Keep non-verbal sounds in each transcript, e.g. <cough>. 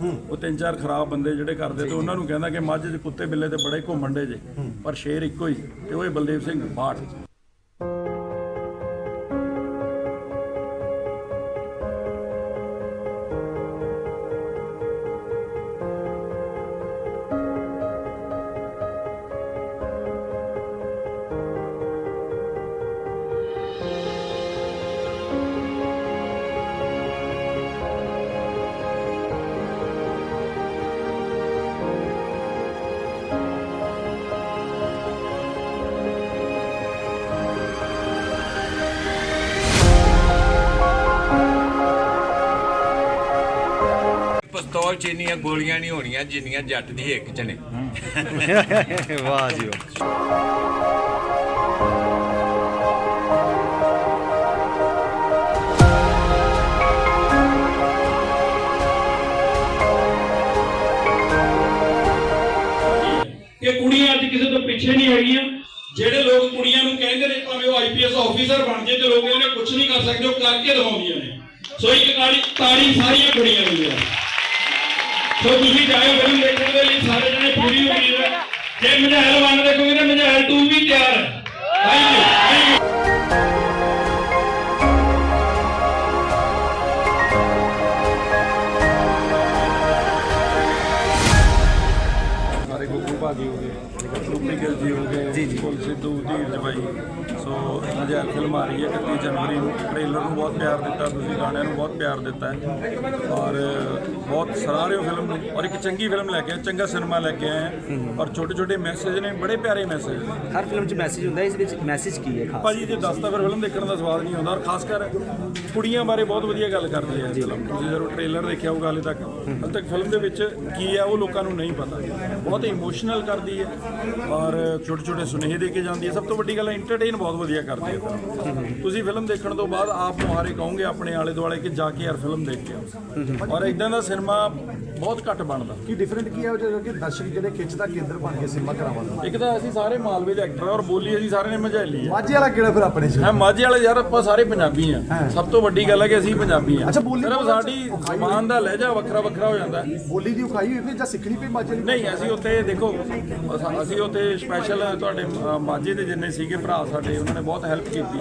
ਉਹ ਤਿੰਨ ਚਾਰ ਖਰਾਬ ਬੰਦੇ ਜਿਹੜੇ ਕਰਦੇ ਤੇ ਉਹਨਾਂ ਨੂੰ ਕਹਿੰਦਾ ਕਿ ਮੱਝ 'ਚ ਕੁੱਤੇ ਬਿੱਲੇ ਤੇ ਬੜੇ ਘੁੰਮਣ ਡੇ ਜੇ ਪਰ ਸ਼ੇਰ ਇੱਕੋ ਹੀ ਤੇ ਉਹ ਹੈ ਬਲਦੇਵ ਸਿੰਘ ਬਾਠ। ਪਿਸਤੌਲ ਚ ਇੰਨੀਆਂ ਗੋਲੀਆਂ ਨਹੀਂ ਹੋਣੀਆਂ ਜਿੰਨੀਆਂ ਜੱਟ ਦੀ ਹਿੱਕ ਚ ਨੇ। ਵਾਹ ਜੀ ਕੁੜੀਆਂ ਅੱਜ ਕਿਸੇ ਤੋਂ ਪਿੱਛੇ ਨਹੀਂ ਹੈਗੀਆਂ। ਜਿਹੜੇ ਲੋਕ ਕੁੜੀਆਂ ਨੂੰ ਕਹਿੰਦੇ ਨੇ ਭਾਵੇਂ ਉਹ ਆਈਪੀਐਸ ਆਫੀਸਰ ਬਣ ਜੇ ਤੇ ਲੋਕ ਇਹਨੇ ਕੁਝ ਨਹੀਂ ਕਰ ਸਕਦੇ ਉਹ ਕਰਕੇ ਦਿਖਾਉਂਦੀਆਂ ਨੇ। ਸੋ ਇੱਕ ਕਾਲੀ ਤਾੜੀ ਸਾਰੀਆਂ ਕੁੜੀਆਂ ਨੂੰ। ਹੈ ਸੋ ਤੁਸੀਂ ਜਾਇਓ ਫਿਲਮ ਦੇਖਣ ਦੇ ਲਈ ਸਾਰੇ ਜਣੇ ਪੂਰੀ ਉਮੀਦ ਹੈ। ਜੇ ਮਝੈਲ 1 ਦੇਖੋਗੇ ਤਾਂ ਮਝੈਲ 2 ਵੀ ਤਿਆਰ ਹੈ। ਥੈਂਕ ਯੂ ਭਾਜੀ ਹੋ ਗਏ ਰੂਪੀ ਗਿੱਲ ਜੀ ਹੋ ਗਏ ਜੀ ਜੀ। ਕੁਲ ਸਿੱਧੂ ਧੀਰਜ ਬਾਈ ਸੋ ਨਜਾਇਜ਼ ਫਿਲਮ ਆ ਰਹੀ ਹੈ 31 ਜਨਵਰੀ ਨੂੰ। ਟ੍ਰੇਲਰ ਨੂੰ ਬਹੁਤ ਪਿਆਰ ਦਿੱਤਾ ਤੁਸੀਂ ਗਾਣਿਆਂ ਨੂੰ ਬਹੁਤ ਪਿਆਰ ਦਿੱਤਾ ਹੈ। ਔਰ ਬਹੁਤ ਸਰਾਹ ਰਹੇ ਫਿਲਮ ਨੂੰ ਔਰ ਇੱਕ ਚੰਗੀ ਫਿਲਮ ਲੈ ਕੇ ਆਏ ਚੰਗਾ ਸਿਨੇਮਾ ਲੈ ਕੇ ਆਏ ਔਰ ਛੋਟੇ ਛੋਟੇ ਮੈਸੇਜ ਨੇ ਬੜੇ ਪਿਆਰੇ ਮੈਸੇਜ ਨੇ। ਹਰ ਫਿਲਮ 'ਚ ਮੈਸੇਜ ਹੁੰਦਾ ਇਸ ਵਿੱਚ ਮੈਸੇਜ ਕੀ ਹੈ ਖਾਸ? ਭਾਜੀ ਜੇ ਦੱਸਦਾ ਫਿਰ ਫਿਲਮ ਦੇਖਣ ਦਾ ਸਵਾਦ ਨਹੀਂ ਆਉਂਦਾ ਔਰ ਖਾਸ ਕਰ ਕੁੜੀਆਂ ਬਾਰੇ ਬਹੁਤ ਵਧੀਆ ਗੱਲ ਕਰਦੀ ਹੈ ਫਿਲਮ। ਤੁਸੀਂ ਜਦੋਂ ਟ੍ਰੇਲਰ ਦੇਖਿਆ ਹੋਊਗਾ ਹਾਲੇ ਤੱਕ ਹਾਲੇ ਤੱਕ ਫਿਲਮ ਦੇ ਵਿੱਚ ਕੀ ਹੈ ਉਹ ਲੋਕਾਂ ਨੂੰ ਨਹੀਂ ਪਤਾ। ਬਹੁਤ ਇਮੋਸ਼ਨਲ ਕਰਦੀ ਹੈ। ਔਰ ਛੋਟੇ ਛੋਟੇ ਸੁਨੇਹੇ ਦੇ ਕੇ ਜਾਂਦੀ ਹੈ। ਸਭ ਤੋਂ ਵੱਡੀ ਗੱਲ ਐਂਟਰਟੇਨ ਬਹੁਤ ਵਧੀਆ ਕਰਦੀ ਹੈ ਤੁਸੀਂ ਫਿਲਮ ਦੇਖਣ ਤੋਂ ਬਾਅਦ ਆਪ ਮੁਹਾਰੇ ਕਹੋਗੇ ਆਪਣੇ ਆਲੇ ਦੁਆਲੇ ਕਿ ਜਾ ਕੇ ਯਾਰ ਫਿਲਮ ਦੇਖ ਕੇ ਆਓ। ਔਰ ਇਦਾਂ ਦਾ ਸਿਨੇਮਾ ਬਹੁਤ ਘੱਟ ਬਣਦਾ। ਕੀ ਡਿਫਰੈਂਟ ਕੀ ਹੈ ਉਹ ਜਦੋਂ ਕਿ ਦਰਸ਼ਕ ਜਿਹੜੇ ਖਿੱਚ ਦਾ ਕੇਂਦਰ ਬਣ ਕੇ ਸਿਨੇਮਾ ਕਰਾਵਾਂਗੇ ਇੱਕ ਤਾਂ ਅਸੀਂ ਸਾਰੇ ਮਾਲਵੇ ਦੇ ਐਕਟਰ ਔਰ ਬੋਲੀ ਅਸੀਂ ਸਾਰੇ ਨੇ ਮਝੈਲੀ ਹੈ ਮਾਝੇ ਵਾਲਾ ਕਿਹੜਾ ਫਿਰ ਆਪਣੇ ਚ? ਹੈ ਮਾਝੇ ਵਾਲੇ ਯਾਰ ਆਪਾਂ ਸਾਰੇ ਪੰਜਾਬੀ ਆ। ਸਭ ਤੋਂ ਵੱਡੀ ਗੱਲ ਹੈ ਕਿ ਅਸੀਂ ਪੰਜਾਬੀ ਆ। ਅੱਛਾ, ਬੋਲੀ ਸਿਰਫ ਬੋਲਣ ਚ ਸਾਡੀ ਜ਼ੁਬਾਨ ਦਾ ਲਹਿਜਾ ਵੱਖਰਾ ਵੱਖਰਾ ਹੋ ਜਾਂਦਾ ਹੈ। ਬੋਲੀ ਦੀ ਉਖਾਈ ਹੋਈ ਫਿਰ ਜਾਂ ਸਿੱਖਣੀ ਪਈ ਮਾਝੇ ਦੀ ਨਹੀਂ ਅਸੀਂ ਉੱਥੇ ਦੇਖੋ ਅਸ- ਅਸੀਂ ਉੱਥੇ ਸਪੈਸ਼ਲ ਤੁਹਾਡੇ ਅ, ਮਾਝੇ ਦੇ ਜਿੰਨੇ ਸੀਗੇ ਭਰਾ ਸਾਡੇ ਉਹਨਾਂ ਨੇ ਬਹੁਤ ਹੈਲਪ ਕੀਤੀ।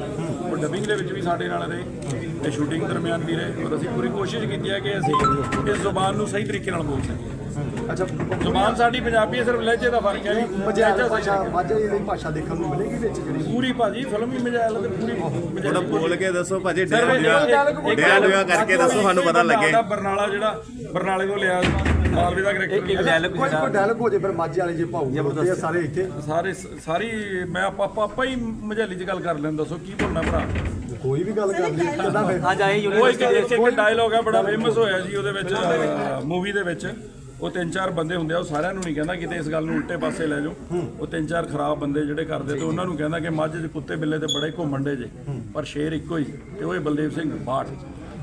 ਉਹ ਡਬਿੰਗ ਦੇ ਵਿੱਚ ਵੀ ਸਾਡੇ ਨਾਲ ਰਹੇ ਤੇ ਸ਼ੂਟਿੰਗ ਦਰਮਿਆਨ ਵੀ ਰਹੇ। ਔਰ ਅਸੀਂ ਪੂਰੀ ਕੋਸ਼ਿਸ਼ ਕੀਤੀ ਹੈ ਕਿ ਅਸੀਂ ਇਸ ਜ਼ੁਬਾਨ ਨੂੰ ਸਹੀ ਤਰੀਕੇ ਨਾਲ ਬੋਲ ਸਕੀਏ। ਅੱਛਾ ਜ਼ੁਬਾਨ ਸਾਡੀ ਪੰਜਾਬੀ ਹੈ ਸਿਰਫ ਲਹਿਜੇ ਦਾ ਫ਼ਰਕ ਹੈ ਮਝੈਲ ਲਹਿਜਾ ਭਾਸ਼ਾ ਸਾਡੀ- ਮਾਝੇ ਦੀ ਭਾਸ਼ਾ ਦੇਖਣ ਨੂੰ ਮਿਲੇਗੀ ਵਿੱਚ ਜਿਹੜੀ। ਪੂਰੀ ਭਾਜੀ ਫਿਲਮ ਹੀ ਮਜਾਇਲ ਤੇ ਪੂਰੀ ਥੋੜਾ ਬੋਲ ਕੇ ਦੱਸੋ ਭਾਜੀ ਡਿਆ ਡਿਆ ਕਰਕੇ ਦੱਸੋ ਸਾਨੂੰ ਪਤਾ ਲੱਗੇ। ਸਾਡਾ ਬਰਨਾਲਾ ਜਿਹੜਾ ਬਰਨਾਲੇ ਤੋਂ ਲਿਆ ਮਾਲਵੇ ਦਾ ਕਰੈਕਟਰ। ਡਾਇਲੌਗ ਕੋਈ ਕੋਈ ਡਾਇਲੌਗ ਹੋ ਜੇ ਫਿਰ ਮਾਝੇ ਵਾਲੇ ਜੇ ਹੁੰਦੇ ਆ ਸਾਰੇ ਇੱਥੇ। ਸਾਰੇ ਸਾਰੀ ਮੈਂ ਆਪਾਂ ਆਪਾਂ ਆਪਾਂ ਹੀ ਮਝੈਲੀ 'ਚ ਗੱਲ ਕਰ ਲੈਣ ਦੱਸੋ ਕੀ ਬੋਲਣਾ ਭਰਾ? ਕੋਈ ਵੀ ਗੱਲ ਕਰ ਲਈ ਕਿਦਾਂ ਫਿਰ। ਅੱਜ ਆਏ ਉਹ ਇੱਕ ਇੱਕ ਡਾਇਲੋਗ ਆ ਬੜਾ ਫੇਮਸ ਹੋਇਆ ਜੀ ਉਹਦੇ ਵਿੱਚ ਮੂਵੀ ਦੇ ਵਿੱਚ। ਉਹ ਤਿੰਨ ਚਾਰ ਬੰਦੇ ਹੁੰਦੇ ਆ ਉਹ ਸਾਰਿਆਂ ਨੂੰ ਨਹੀਂ ਕਹਿੰਦਾ ਕਿਤੇ ਇਸ ਗੱਲ ਨੂੰ ਉਲਟੇ ਪਾਸੇ ਲੈ ਜਾਓ। ਉਹ ਤਿੰਨ ਚਾਰ ਖਰਾਬ ਬੰਦੇ ਜਿਹੜੇ ਕਰਦੇ ਤੇ ਉਹਨਾਂ ਨੂੰ ਕਹਿੰਦਾ ਕਿ ਮੱਝ 'ਚ ਕੁੱਤੇ ਬਿੱਲੇ ਤੇ ਬੜੇ ਘੁੰਮਣ ਡੇ ਜੇ ਪਰ ਸ਼ੇਰ ਇੱਕੋ ਹੀ ਤੇ ਉਹ ਹੈ ਬਲਦੇਵ ਸਿੰਘ ਬਾਠ।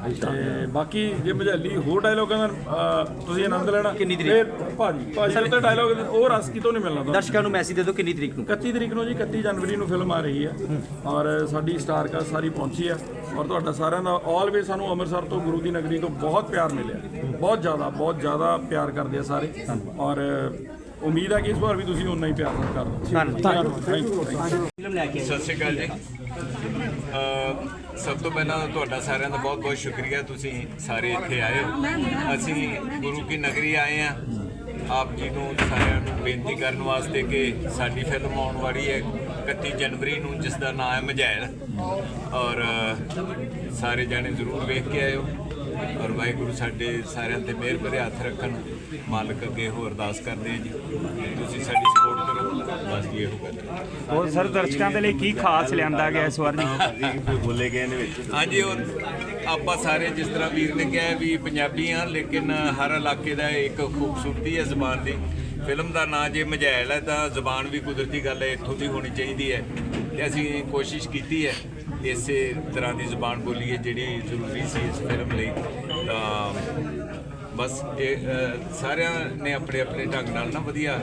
ਤੇ ਬਾਕੀ ਜੇ ਮਝੈਲੀ ਹੋਰ ਡਾਇਲੋਗਾਂ ਦਾ ਤੁਸੀਂ ਆਨੰਦ ਲੈਣਾ। ਕਿੰਨੀ ਤਰੀਕ? ਫਿਰ ਭਾਜੀ ਭਾਜੀ ਉਹ ਤਾਂ ਡਾਇਲੋਗ ਉਹ ਰਸ ਕਿਤੋਂ ਨਹੀਂ ਮਿਲਣਾ ਤੁਹਾਨੂੰ? ਦਰਸ਼ਕਾਂ ਨੂੰ ਮੈਸੇਜ ਦੇ ਦਿਓ ਕਿੰਨੀ ਤਰੀਕ ਨੂੰ। 31 ਤਰੀਕ ਨੂੰ ਜੀ 31 ਜਨਵਰੀ ਨੂੰ ਫਿਲਮ ਆ ਰਹੀ ਹੈ। ਔਰ ਸਾਡੀ ਸਟਾਰ ਕਾਸਟ ਸਾਰੀ ਪਹੁੰਚੀ ਹੈ। ਔਰ ਤੁਹਾਡਾ ਸਾਰਿਆਂ ਦਾ ਆਲਵੇਜ਼ ਸਾਨੂੰ ਅੰਮ੍ਰਿਤਸਰ ਤੋਂ ਗੁਰੂ ਦੀ ਨਗਰੀ ਤੋਂ ਬਹੁਤ ਪਿਆਰ ਮਿਲਿਆ। ਬਹੁਤ ਜ਼ਿਆਦਾ ਬਹੁਤ ਜ਼ਿਆਦਾ ਪਿਆਰ ਕਰਦੇ ਆ ਸਾਰੇ। ਔਰ ਉਮੀਦ ਹੈ ਕਿ ਇਸ ਵਾਰ ਵੀ ਤੁਸੀਂ ਉਨਾ ਹੀ ਪਿਆਰ ਕਰੋ ਧੰਨਵਾਦ। ਥੈਂਕ ਯੂ ਫਿਲਮ ਲੈ ਕੇ ਆਏ। ਸਤਿ ਸ਼੍ਰੀ ਅਕਾਲ ਜੀ। ਅਹ ਸਭ ਤੋਂ ਪਹਿਲਾਂ ਤੁਹਾਡਾ ਸਾਰਿਆਂ ਦਾ ਬਹੁਤ ਬਹੁਤ ਸ਼ੁਕਰੀਆ। ਤੁਸੀਂ ਸਾਰੇ ਇੱਥੇ ਆਏ ਹੋ। ਅਸੀਂ ਗੁਰੂ ਕੀ ਨਗਰੀ ਆਏ ਆ ਆਪ ਜੀ ਨੂੰ ਸਾਰਿਆਂ ਨੂੰ ਬੇਨਤੀ ਕਰਨ ਵਾਸਤੇ ਕਿ ਸਾਡੀ ਫਿਲਮ ਆਉਣ ਵਾਲੀ ਹੈ 31 ਜਨਵਰੀ ਨੂੰ ਜਿਸ ਦਾ ਨਾਮ ਹੈ ਮਝੈਲ। ਔਰ ਸਾਰੇ ਜਾਣੇ ਜ਼ਰੂਰ ਵੇਖ ਕੇ ਆਇਓ। ਔਰ ਵਾਹਿਗੁਰੂ ਸਾਡੇ ਸਾਰਿਆਂ ਤੇ ਮਿਹਰ ਭਰੇ ਹੱਥ ਰੱਖਣ। ਮਾਲਕ ਅੱਗੇ ਹੋ ਅਰਦਾਸ ਕਰਦੇ ਹਾਂ ਜੀ। ਤੁਸੀਂ ਸਾਡੀ ਸਪੋਰਟ ਕਰੋ। ਬਸ ਜੀ ਇਹੋ ਗੱਲ ਹੈ। ਹੋਰ ਸਰ ਦਰਸ਼ਕਾਂ ਦੇ ਲਈ ਕੀ ਖਾਸ ਲਿਆਂਦਾ ਗਿਆ ਇਸ ਵਾਰ ਜੀ? ਕੋਈ ਬੋਲੇ ਗਏ ਨੇ ਵਿੱਚ। ਹਾਂਜੀ ਉਹ ਆਪਾਂ ਸਾਰੇ ਜਿਸ ਤਰ੍ਹਾਂ ਵੀਰ ਨੇ ਕਿਹਾ ਵੀ ਪੰਜਾਬੀ ਆ ਲੇਕਿਨ ਹਰ ਇਲਾਕੇ ਦਾ ਇੱਕ ਖੂਬਸੂਰਤੀ ਹੈ ਜ਼ੁਬਾਨ ਦੀ। ਫਿਲਮ ਦਾ ਨਾਂ ਜੇ ਮਝੈਲ ਹੈ ਤਾਂ ਜ਼ੁਬਾਨ ਵੀ ਕੁਦਰਤੀ ਗੱਲ ਹੈ ਇੱਥੋਂ ਦੀ ਹੋਣੀ ਚਾਹੀਦੀ ਹੈ। ਤੇ ਅਸੀਂ ਕੋਸ਼ਿਸ਼ ਕੀਤੀ ਹੈ ਇਸੇ ਤਰ੍ਹਾਂ ਦੀ ਜ਼ੁਬਾਨ ਬੋਲੀਏ ਜਿਹੜੀ ਜ਼ਰੂਰੀ ਸੀ ਇਸ ਫਿਲਮ ਲਈ, ਤਾਂ ਬਸ ਇਹ ਸਾਰਿਆਂ ਨੇ ਆਪਣੇ ਆਪਣੇ ਢੰਗ ਨਾਲ ਨਾ ਵਧੀਆ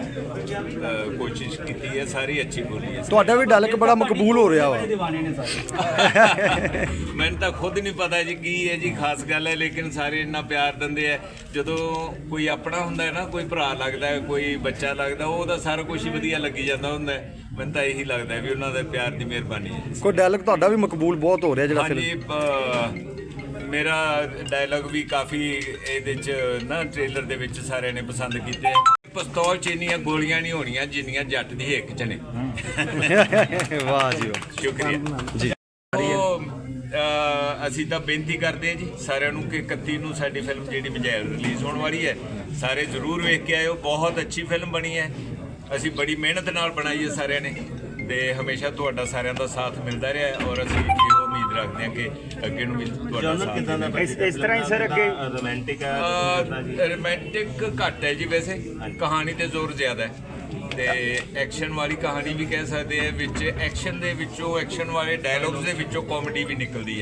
ਕੋਸ਼ਿਸ਼ ਕੀਤੀ ਹੈ ਸਾਰੀ ਅੱਛੀ ਬੋਲੀ ਹੈ। ਤੁਹਾਡਾ ਵੀ ਡਾਇਲੌਗ ਬੜਾ ਮਕਬੂਲ ਹੋ ਰਿਹਾ ਵਾ। <laughs> ਮੈਨੂੰ ਤਾਂ ਖੁਦ ਨਹੀਂ ਪਤਾ ਜੀ ਕੀ ਹੈ ਜੀ ਖਾਸ ਗੱਲ ਹੈ ਲੇਕਿਨ ਸਾਰੇ ਇੰਨਾ ਪਿਆਰ ਦਿੰਦੇ ਆ। ਜਦੋਂ ਕੋਈ ਆਪਣਾ ਹੁੰਦਾ ਹੈ ਨਾ ਕੋਈ ਭਰਾ ਲੱਗਦਾ ਹੈ ਕੋਈ ਬੱਚਾ ਲੱਗਦਾ ਉਹਦਾ ਸਾਰਾ ਕੁਝ ਹੀ ਵਧੀਆ ਲੱਗੀ ਜਾਂਦਾ ਹੁੰਦਾ ਹੈ। ਮੈਨੂੰ ਤਾਂ ਇਹੀ ਲੱਗਦਾ ਵੀ ਉਹਨਾਂ ਦੇ ਪਿਆਰ ਦੀ ਮਿਹਰਬਾਨੀ ਹੈ। ਕੋਈ ਡਾਇਲੌਗ ਤੁਹਾਡਾ ਵੀ ਮਕਬੂਲ ਬਹੁਤ ਹੋ ਰਿਹਾ ਜਿਹੜਾ ਫਿਲਮ ਹਾਂਜੀ ਮੇਰਾ ਡਾਇਲੌਗ ਵੀ ਕਾਫੀ ਇਹਦੇ ਚ ਨਾ ਟ੍ਰੇਲਰ ਦੇ ਵਿੱਚ ਸਾਰਿਆਂ ਨੇ ਪਸੰਦ ਕੀਤੇ। ਪਿਸਤੌਲ ਚ ਇੰਨੀਆਂ ਗੋਲੀਆਂ ਨਹੀਂ ਹੋਣੀਆਂ ਜਿੰਨੀਆਂ ਜੱਟ ਦੀ ਹਿੱਕ ਚ ਨੇ। ਵਾਹ ਜੀ ਵਾਹ। ਸ਼ੁਕਰੀਆ। ਜੀ। ਉਹ ਅ, ਅਸੀਂ ਤਾਂ ਬੇਨਤੀ ਕਰਦੇ ਹਾਂ ਜੀ ਸਾਰਿਆਂ ਨੂੰ ਕਿ 31 ਨੂੰ ਸਾਡੀ ਫਿਲਮ ਜਿਹੜੀ ਮਜੈਲ ਰਿਲੀਜ਼ ਹੋਣ ਵਾਲੀ ਹੈ ਸਾਰੇ ਜ਼ਰੂਰ ਵੇਖ ਕੇ ਆਇਓ। ਬਹੁਤ ਅੱਛੀ ਫਿਲਮ ਬਣੀ ਹੈ। ਅਸੀਂ ਬੜੀ ਮਿਹਨਤ ਨਾਲ ਬਣਾਈ ਹੈ ਸਾਰਿਆਂ ਨੇ ਤੇ ਹਮੇਸ਼ਾ ਤੁਹਾਡਾ ਸਾਰਿਆਂ ਦਾ ਸਾਥ ਮਿਲਦਾ ਰਿਹਾ ਔਰ ਅਸੀਂ ਉਮੀਦ ਰੱਖਦੇ ਹਾਂ ਕਿ ਅੱਗੇ ਨੂੰ ਵੀ ਤੁਹਾਡਾ ਸਾਥ ਇਸ ਤਰ੍ਹਾਂ ਹੀ ਸਰ ਅੱਗੇ ਰੋਮਾਂਟਿਕ ਰੋਮਾਂਟਿਕ ਘੱਟ ਹੈ ਜੀ ਵੈਸੇ। ਕਹਾਣੀ ਤੇ ਜ਼ੋਰ ਜ਼ਿਆਦਾ ਹੈ। ਤੇ ਐਕਸ਼ਨ ਵਾਲੀ ਕਹਾਣੀ ਵੀ ਕਹਿ ਸਕਦੇ ਆ ਵਿੱਚ ਐਕਸ਼ਨ ਦੇ ਵਿੱਚੋਂ ਐਕਸ਼ਨ ਵਾਲੇ ਡਾਇਲੌਗਸ ਦੇ ਵਿੱਚੋਂ ਕਾਮੇਡੀ ਵੀ ਨਿਕਲਦੀ ਹੈ।